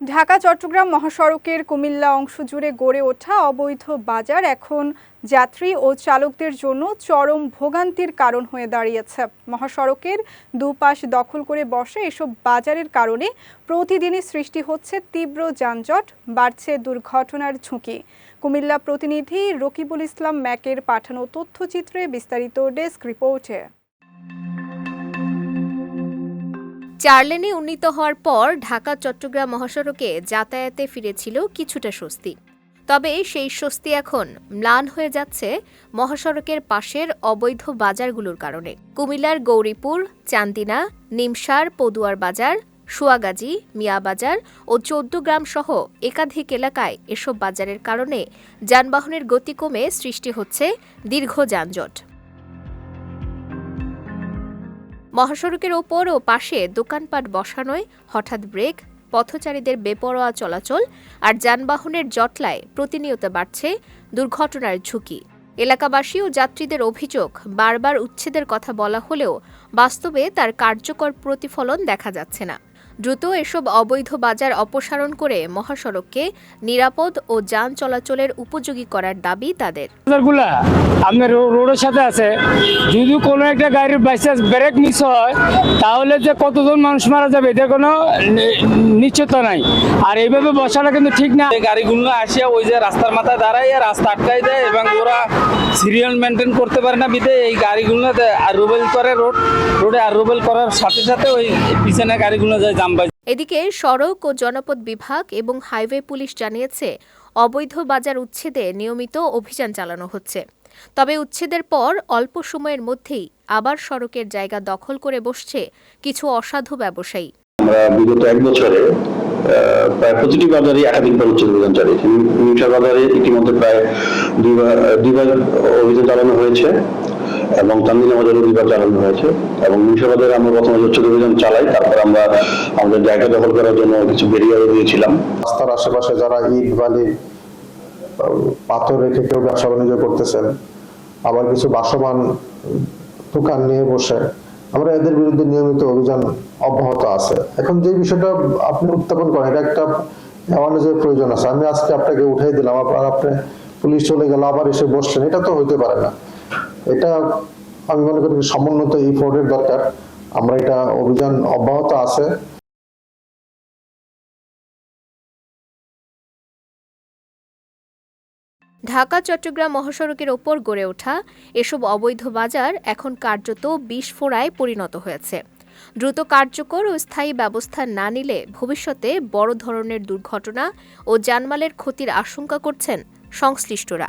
ঢাকা, চট্টগ্রাম মহাসড়কের কুমিল্লা অংশ জুড়ে গড়ে ওঠা অবৈধ বাজার এখন যাত্রী ও চালকদের জন্য চরম ভোগান্তির কারণ হয়ে দাঁড়িয়েছে। মহাসড়কের দুপাশ দখল করে বসে এসব বাজারের কারণে প্রতিদিনই সৃষ্টি হচ্ছে তীব্র যানজট, বাড়ছে দুর্ঘটনার ঝুঁকি। কুমিল্লা প্রতিনিধি রকিবুল ইসলাম ম্যাকের পাঠানো তথ্যচিত্রে বিস্তারিত ডেস্ক রিপোর্টে। চার লেনে উন্নীত হওয়ার পর ঢাকা, চট্টগ্রাম মহাসড়কে যাতায়াতে ফিরেছিল কিছুটা স্বস্তি। তবে সেই স্বস্তি এখন ম্লান হয়ে যাচ্ছে মহাসড়কের পাশের অবৈধ বাজারগুলোর কারণে। কুমিল্লার গৌরীপুর, চান্দিনা, নিমসার পদুয়ার বাজার, সুয়াগাজী মিয়াবাজার ও চৌদ্দগ্রাম সহ একাধিক এলাকায় এসব বাজারের কারণে যানবাহনের গতি কমে সৃষ্টি হচ্ছে দীর্ঘ যানজট। মহাসড়কের ওপর ও পাশে দোকানপাট বসানোয় হঠাৎ ব্রেক, পথচারীদের বেপরোয়া চলাচল আর যানবাহনের জটলায় প্রতিনিয়ত বাড়ছে দুর্ঘটনার ঝুঁকি। এলাকাবাসী ও যাত্রীদের অভিযোগ, বারবার উচ্ছেদের কথা বলা হলেও বাস্তবে তার কার্যকর প্রতিফলন দেখা যাচ্ছে না। দ্রুত এসব অবৈধ বাজার অপসারণ করে মহাসড়ককে নিরাপদ ও যান চলাচলের উপযোগী করার দাবি তাদের। বাজারগুলা আপনার রোডের সাথে আছে। যদি কোনো একটা গাড়ির বাইচান্স ব্রেক মিস হয় তাহলে যে কতজন মানুষ মারা যাবে এটা কোনো নি- নিশ্চয়তা নাই। আর এইভাবে বসাটা কিন্তু ঠিক না। গাড়িগুলো আসিয়া ওই যে রাস্তার মাথায় দাঁড়ায় আর রাস্তা আটকাই দেয় এবং ওরা সিরিয়াল মেনটেন করতে পারে না বিদে এই গাড়িগুলো আর রুবেল করে রোড রোডে আর রুবেল করার সাথে সাথে ওই পিছনে গাড়িগুলো যায়। এদিকে সড়ক ও জনপদ বিভাগ এবং হাইওয়ে পুলিশ জানিয়েছে, অবৈধ বাজার উচ্ছেদে নিয়মিত অভিযান চালানো হচ্ছে। তবে উচ্ছেদের পর অল্প সময়ের মধ্যেই আবার সড়কের জায়গা দখল করে বসছে কিছু অসাধু ব্যবসায়ী। আমরা বিগত এক বছরে প্রায় প্রতিটি বাজারে একাধিকবার উচ্ছেদ অভিযান চালিয়েছি। মিউটার বাজারে ইতিমধ্যে প্রায় দুইবার দুইবার অভিযান চালানো হয়েছে। এবং চান্দিনা বাজারে দুইবার চালানো হয়েছে এবং মিউটার আমরা প্রথমে উচ্ছেদ অভিযান চালাই, তারপর আমরা আমাদের জায়গা দখল করার জন্য কিছু বেরিয়ারও দিয়েছিলাম। রাস্তার আশেপাশে যারা ইট, বালি পাথর রেখে কেউ ব্যবসা বাণিজ্য করতেছেন, আবার কিছু বাসমান দোকান নিয়ে বসে, আমরা এদের বিরুদ্ধে নিয়মিত অভিযান অব্যাহত আছে। এখন যে বিষয়টা আপনি উত্থাপন করেন, এটা একটা অ্যাওয়ারনেসের প্রয়োজন আছে। আমি আজকে আপনাকে উঠাই দিলাম, আপনার, আপনি পুলিশ চলে গেল, আবার এসে বসলেন, এটা তো হইতে পারে না। এটা আমি মনে করি সমন্বিত এই ফোর্ডের দরকার। আমরা এটা অভিযান অব্যাহত আছে। ঢাকা, চট্টগ্রাম মহাসড়কের ওপর গড়ে ওঠা এসব অবৈধ বাজার এখন কার্যত বিস্ফোরায় পরিণত হয়েছে। দ্রুত কার্যকর ও স্থায়ী ব্যবস্থা না নিলে ভবিষ্যতে বড় ধরনের দুর্ঘটনা ও জানমালের ক্ষতির আশঙ্কা করছেন সংশ্লিষ্টরা।